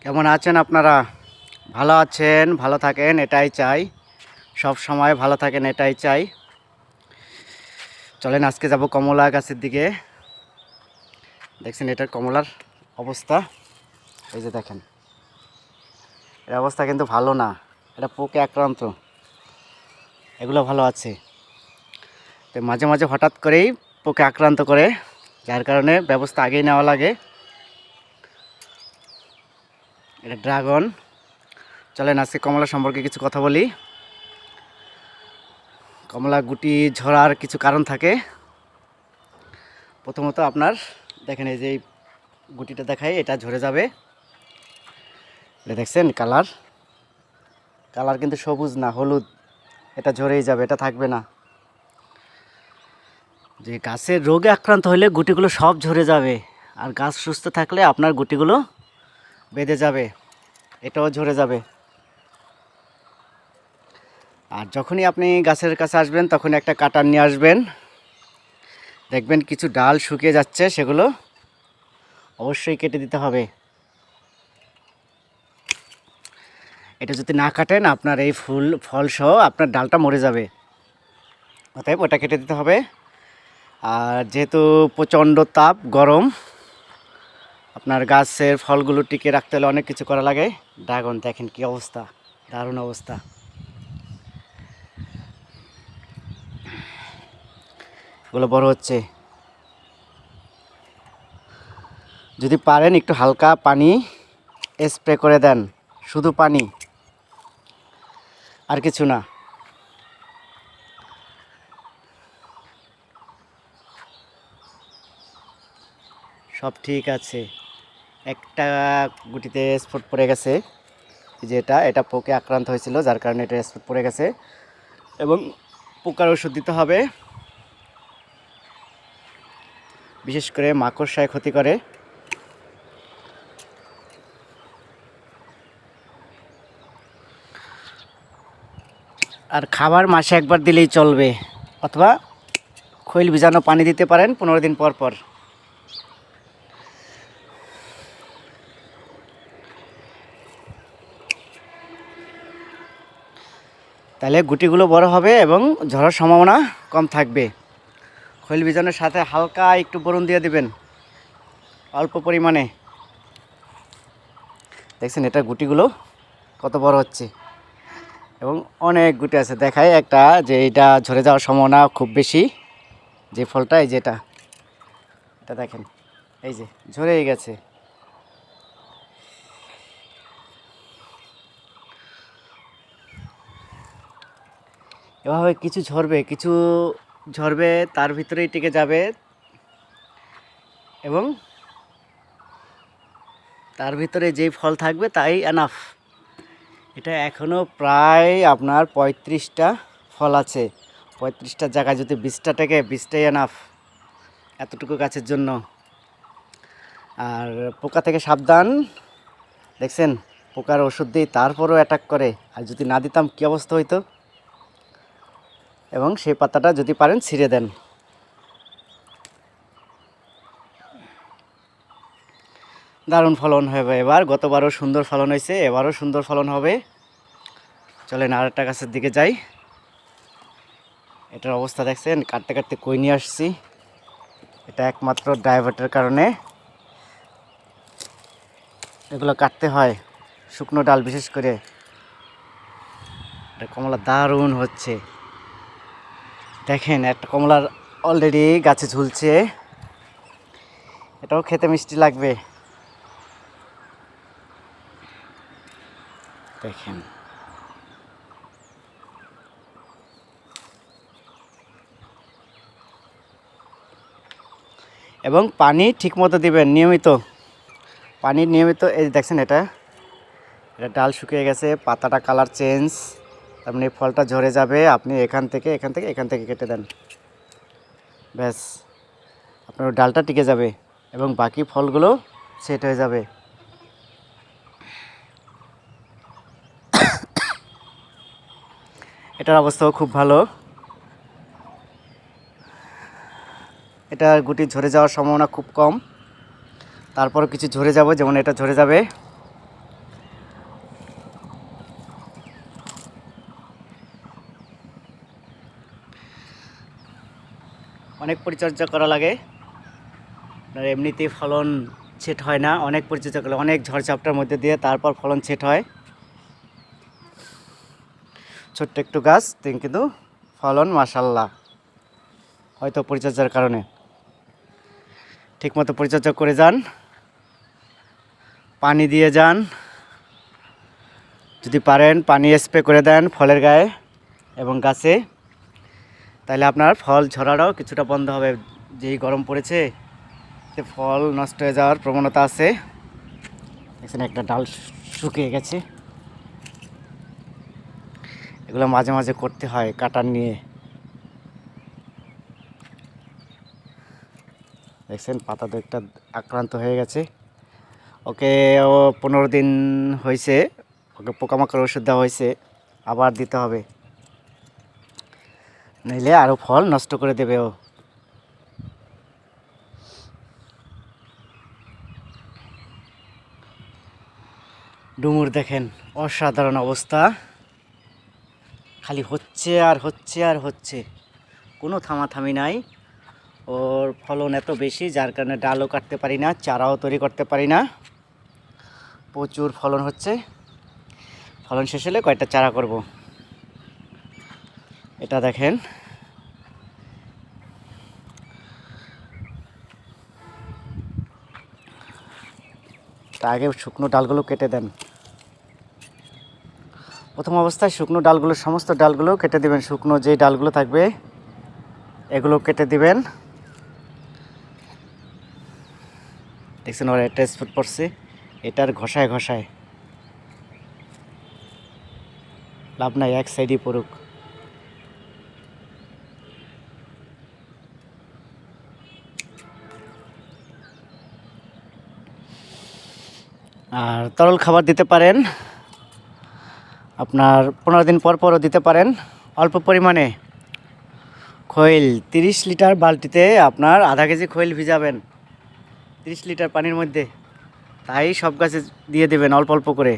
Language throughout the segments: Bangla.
কেমন আছেন আপনারা? ভালো আছেন, ভালো থাকেন, এটাই চাই। সব সময় ভালো থাকেন, এটাই চাই। চলেন, আজকে যাব কমলা গাছের দিকে। দেখছেন এটার কমলার অবস্থা? এই যে দেখেন। এর অবস্থা কিন্তু ভালো না। এটা পোকে আক্রান্ত। এগুলো ভালো আছে। তো মাঝে মাঝে হঠাৎ করেই পোকে আক্রান্ত করে, যার কারণে ব্যবস্থা আগেই নেওয়া লাগে। এটা ড্রাগন। চলেন, আজকে কমলা সম্পর্কে কিছু কথা বলি। কমলা গুটি ঝরার কিছু কারণ থাকে। প্রথমত আপনার, দেখেন এই যে গুটিটা দেখাই, এটা ঝরে যাবে। এটা দেখছেন, কালার। কালার কিন্তু সবুজ না, হলুদ। এটা ঝরেই যাবে, এটা থাকবে না। যে গাছের রোগে আক্রান্ত হলে গুটিগুলো সব ঝরে যাবে। আর গাছ সুস্থ থাকলে আপনার গুটিগুলো বেঁধে যাবে। এটাও ঝরে যাবে। আর যখনই আপনি গাছের কাছে আসবেন তখন একটা কাটার নিয়ে আসবেন। দেখবেন কিছু ডাল শুকিয়ে যাচ্ছে, সেগুলো অবশ্যই কেটে দিতে হবে। এটা যদি না কাটেন, আপনার এই ফুল, ফল সহ আপনার ডালটা মরে যাবে। অতএব ওটা কেটে দিতে হবে। আর যেহেতু প্রচণ্ড তাপ, গরম আপনার গাছের ফলগুলো টিকে রাখতে হলে অনেক কিছু করা লাগে। ড্রাগন, দেখেন কি অবস্থা। দারুণ অবস্থা। এগুলো বড় হচ্ছে। যদি পারেন একটু হালকা পানি স্প্রে করে দেন। শুধু পানি। আর কিছু না। সব ঠিক আছে। একটা গুটিতে স্পট পড়ে গেছে। এই যে এটা এটা পোকে আক্রান্ত হয়েছিল, যার কারণে এটা স্পট পড়ে গেছে। এবং পোকার ওষুধ দিতে হবে। বিশেষ করে মাকড়সায় ক্ষতি করে। আর খাবার মাসে একবার দিলেই চলবে, অথবা খৈল ভিজানো পানি দিতে পারেন পনেরো দিন পর পর। তাহলে গুটিগুলো বড় হবে এবং ঝরার সম্ভাবনা কম থাকবে। খৈল বীজানোর সাথে হালকা একটু বরুণ দিয়ে দিবেন, অল্প পরিমাণে। দেখছেন এটা গুটিগুলো কত বড় হচ্ছে। এবং অনেক গুটি আছে দেখায় একটা যে এটা ঝরে যাওয়ার সম্ভাবনা খুব বেশি। যে ফলটা, এই যেটা এটা দেখেন, এই যে ঝরেই গেছে। এভাবে কিছু ঝরবে কিছু ঝরবে, তার ভিতরেই টিকে যাবে এবং তার ভিতরে যেই ফল থাকবে তাই এনাফ এটা এখনও প্রায় আপনার পঁয়ত্রিশটা ফল আছে। পঁয়ত্রিশটা জায়গায় যদি বিশটা থেকে বিশটাই এনাফ এতটুকু গাছের জন্য। আর পোকা থেকে সাবধান। দেখছেন, পোকার ওষুধ দিই তারপরও অ্যাটাক করে। আর যদি না দিতাম কী অবস্থা হইতো? এবং সেই পাতাটা যদি পারেন ছিঁড়ে দেন। দারুণ ফলন হবে এবার। গতবারও সুন্দর ফলন হয়েছে, এবারও সুন্দর ফলন হবে। চলেন আর একটা গাছের দিকে যাই। এটার অবস্থা দেখছেন, কাটতে কাটতে কই নিয়ে আসছি। এটা একমাত্র ড্রাইভারটার কারণে। এগুলো কাটতে হয়, শুকনো ডাল বিশেষ করে। এটা কমলা দারুণ হচ্ছে। দেখেন, একটা কমলার অলরেডি গাছে ঝুলছে। এটাও খেতে মিষ্টি লাগবে। দেখেন। এবং পানি ঠিকমতো দিবেন, নিয়মিত। পানি নিয়মিত, এই দেখছেন এটা। এটা ডাল শুকিয়ে গেছে, পাতাটা কালার চেঞ্জ মানে ফলটা ঝরে যাবে, আপনি এখান থেকে এখান থেকে এখান থেকে কেটে দেন। ব্যাস, আপনার ডালটা টিকে যাবে এবং বাকি ফলগুলো সেট হয়ে যাবে। এটার অবস্থাও খুব ভালো। এটা গুটি ঝরে যাওয়ার সম্ভাবনা খুব কম। তারপর কিছু ঝরে যাবে, যেমন এটা ঝরে যাবে। অনেক পরিচর্যা করা লাগে। আপনার এমনিতেই ফলন ছেট হয় না, অনেক পরিচর্যা করলে অনেক ঝড়ঝাপটার মধ্যে দিয়ে তারপর ফলন ছেট হয়। ছোট্ট একটু গাছ কিন্তু ফলন মাসাল্লাহ হয়তো পরিচর্যার কারণে। ঠিকমতো পরিচর্যা করে যান। পানি দিয়ে যান। যদি পারেন, পানি স্প্রে করে দেন ফলের গায়ে এবং গাছে। তাহলে আপনার ফল ঝরাটাও কিছুটা বন্ধ হবে। যেই গরম পড়েছে ফল নষ্ট হয়ে যাওয়ার প্রবণতা আছে। এখানে একটা ডাল শুকিয়ে গেছে। এগুলো মাঝে মাঝে করতে হয় কাটার নিয়ে। দেখছেন পাতা তো একটা আক্রান্ত হয়ে গেছে। ওকে, ও পনেরো দিন হয়েছে, ওকে পোকামাকড় ওষুধ দেওয়া হয়েছে। আবার দিতে হবে। নইলে আরও ফল নষ্ট করে দেবে ও। ডুমুর দেখেন, অসাধারণ অবস্থা। খালি হচ্ছে আর হচ্ছে আর হচ্ছে। কোনো থামাথামি নাই। ওর ফলন এত বেশি, যার কারণে ডালও কাটতে পারি না, চারাও তৈরি করতে পারি না। প্রচুর ফলন হচ্ছে। ফলন শেষ হলে কয়েকটা চারা করব। এটা দেখেন। আগে শুকনো ডালগুলো কেটে দেন। প্রথম অবস্থায় শুকনো ডালগুলো, সমস্ত ডালগুলো কেটে দিবেন। শুকনো যে ডালগুলো থাকবে, এগুলো কেটে দিবেন। দেখছেন ওর একটা স্পট পড়ছে, এটার ঘষায় ঘষায়। লাভ নাই, এক সাইডই পড়ুক। আর তরল খাবার দিতে পারেন। আপনার পনেরো দিন পর পরও দিতে পারেন। অল্প পরিমাণে খৈল, তিরিশ লিটার বালতিতে আপনার আধা কেজি খৈল ভিজাবেন। তিরিশ লিটার পানির মধ্যে। তাই সব গাছে দিয়ে দেবেন অল্প অল্প করে।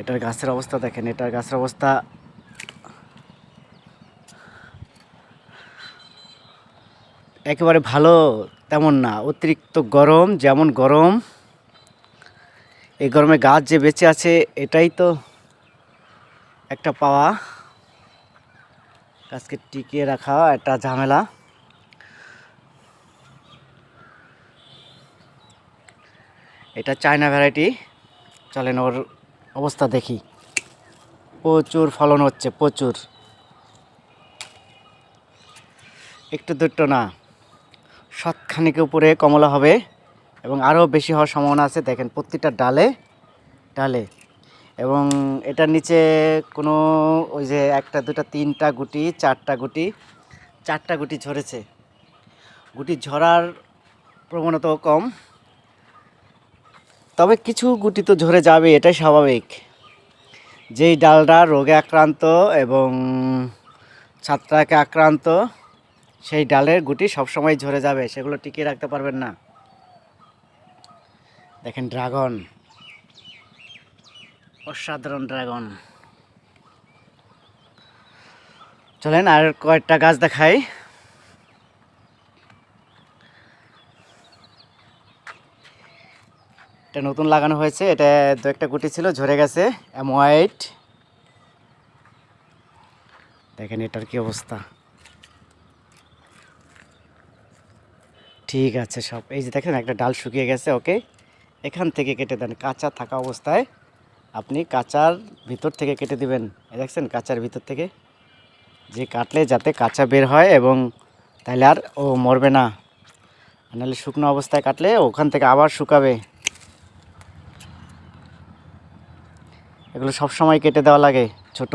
এটার গাছের অবস্থা দেখেন, এটার গাছের অবস্থা। একেবারে ভালো তেমন না, অতিরিক্ত গরম, যেমন গরম। এই গরমে গাছ যে বেঁচে আছে, এটাই তো একটা পাওয়া। গাছকে টিকিয়ে রাখা একটা ঝামেলা। এটা চায়না ভ্যারাইটি চলেন ওর অবস্থা দেখি। প্রচুর ফলন হচ্ছে, প্রচুর। একটু দুটো না শতখানিক উপরে কমলা হবে। এবং আরও বেশি হওয়ার সম্ভাবনা আছে। দেখেন, প্রত্যেকটা ডালে ডালে। এবং এটার নিচে কোনো ওই যে একটা, দুটা, তিনটা গুটি, চারটা গুটি চারটা গুটি ঝরেছে। গুটি ঝরার প্রবণতাও কম। তবে কিছু গুটি তো ঝরে যাবে, এটাই স্বাভাবিক। যেই ডালটা রোগে আক্রান্ত এবং ছাত্রাকে আক্রান্ত, সেই ডালের গুটি সবসময় ঝরে যাবে, সেগুলো টিকিয়ে রাখতে পারবেন না। দেখেন ড্রাগন। অসাধারণ ড্রাগন। চলেন আর কয়েকটা গাছ দেখাই। এটা নতুন লাগানো হয়েছে, এটা দু একটা গুটি ছিল, ঝরে গেছে অ্যামোয়াইট দেখেন এটার কি অবস্থা। ঠিক আছে সব। এই যে দেখেন একটা ডাল শুকিয়ে গেছে, ওকে। এখান থেকে কেটে দেন। কাঁচা থাকা অবস্থায় আপনি কাঁচার ভিতর থেকে কেটে দিবেন। দেখছেন, কাঁচার ভিতর থেকে। যে কাটলে যাতে কাঁচা বের হয় এবং তাহলে আর ও মরবে না। নাহলে শুকনো অবস্থায় কাটলে ওখান থেকে আবার শুকাবে। এগুলো সব সময় কেটে দেওয়া লাগে। ছোট,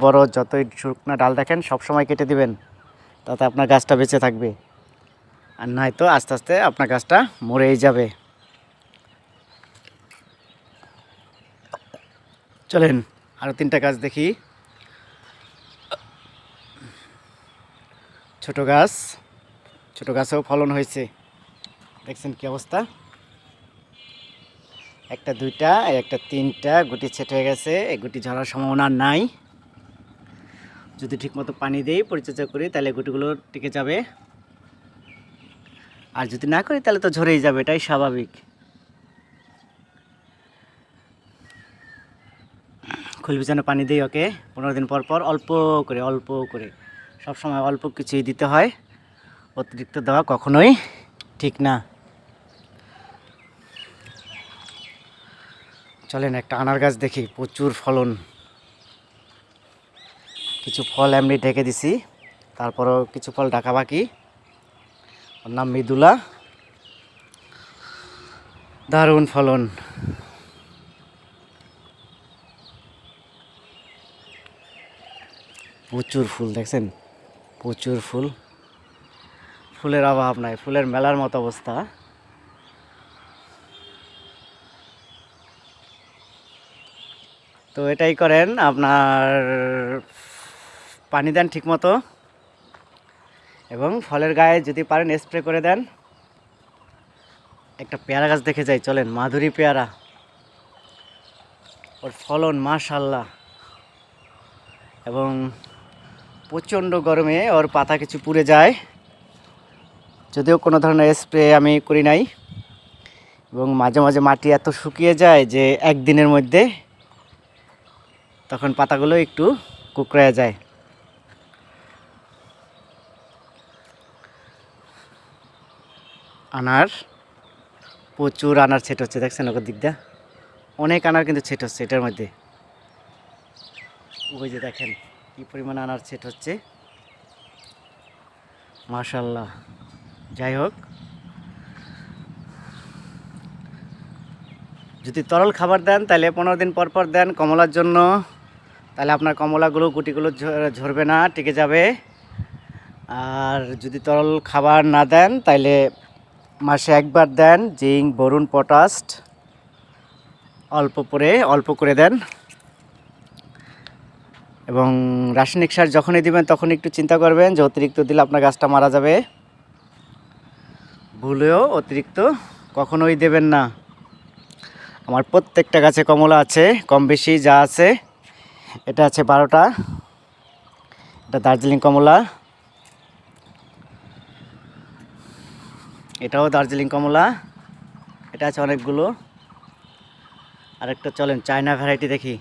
বড় যতই শুকনো ডাল দেখেন, সব সময় কেটে দিবেন। তাতে আপনার গাছটা বেঁচে থাকবে। আর নয়তো আস্তে আস্তে আপনার গাছটা মরেই যাবে। চলেন আরও তিনটা গাছ দেখি। ছোট গাছ, ছোট গাছেও ফলন হয়েছে। দেখছেন কি অবস্থা? একটা দুইটা একটা তিনটা, গুটি ছেট হয়ে গেছে, এই গুটি ঝরার সম্ভাবনা নাই। যদি ঠিকমতো পানি দেই, পরিচর্যা করি, তাহলে গুটিগুলো টিকে যাবে। আর যদি না করি, তাহলে তো ঝরেই যাবে, এটাই স্বাভাবিক। খোল বিছানো পানি দিই ওকে। পনেরো দিন পর পর অল্প করে অল্প করে। সব সময় অল্প কিছুই দিতে হয়। অতিরিক্ত দেওয়া কখনোই ঠিক না। চলেন একটা আনার গাছ দেখি, প্রচুর ফলন। কিছু ফল এমনি ঢেকে দিছি, তারপরও কিছু ফল ঢাকা বাকি। ওর নাম মৃদুলা। দারুণ ফলন। প্রচুর ফুল, দেখছেন? প্রচুর ফুল। ফুলের অভাব নাই, ফুলের মেলার মতো অবস্থা। তো এটাই করেন, আপনার পানি দেন ঠিকমতো, এবং ফলের গায়ে যদি পারেন স্প্রে করে দেন। একটা পেয়ারা গাছ দেখে যাই, চলেন, মাধুরী পেয়ারা। ওর ফলন, মাশাল্লাহ। এবং প্রচণ্ড গরমে ওর পাতা কিছু পুড়ে যায়। যদিও কোনো ধরনের স্প্রে আমি করি নাই। এবং মাঝে মাঝে মাটি এত শুকিয়ে যায় যে একদিনের মধ্যে তখন পাতাগুলো একটু কুকড়ে যায়। আনার, প্রচুর আনার ছেট হচ্ছে, দেখছেন ওকে দিকটা অনেক আনার কিন্তু ছেট হচ্ছে এটার মধ্যে। ওই যে দেখেন। কি পরিমাণ আনার সেট হচ্ছে? মাশাল্লাহ যাই হোক। যদি তরল খাবার দেন, তাহলে পনেরো দিন পর পর দেন কমলার জন্য। তাহলে আপনার কমলাগুলো, গুটিগুলো ঝরবে না, টিকে যাবে। আর যদি তরল খাবার না দেন, তাহলে মাসে একবার দেন, জিঙ্ক, বরুণ পটাস্ট অল্প করে অল্প করে দেন। এবং রাসায়নিক সার যখনই দিবেন তখন একটু চিন্তা করবেন যে অতিরিক্ত দিলে আপনার গাছটা মারা যাবে। ভুলেও অতিরিক্ত কখনোই দেবেন না। আমার প্রত্যেকটা গাছে কমলা আছে, কম বেশি যা আছে, এটা আছে বারোটা। এটা দার্জিলিং কমলা। এটাও দার্জিলিং কমলা। এটা আছে অনেকগুলো। আরেকটা চলেন, চায়না ভ্যারাইটি দেখি।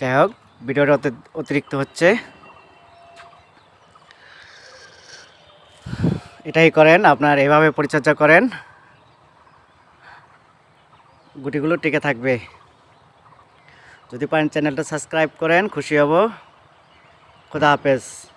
যাই হোক, ভিডিওটা অতি- অতিরিক্ত হচ্ছে। এটাই করেন, আপনার এভাবে পরিচর্যা করেন, গুটিগুলো টিকে থাকবে। যদি পারেন চ্যানেলটা সাবস্ক্রাইব করেন, খুশি হব। খুদা হাফেজ।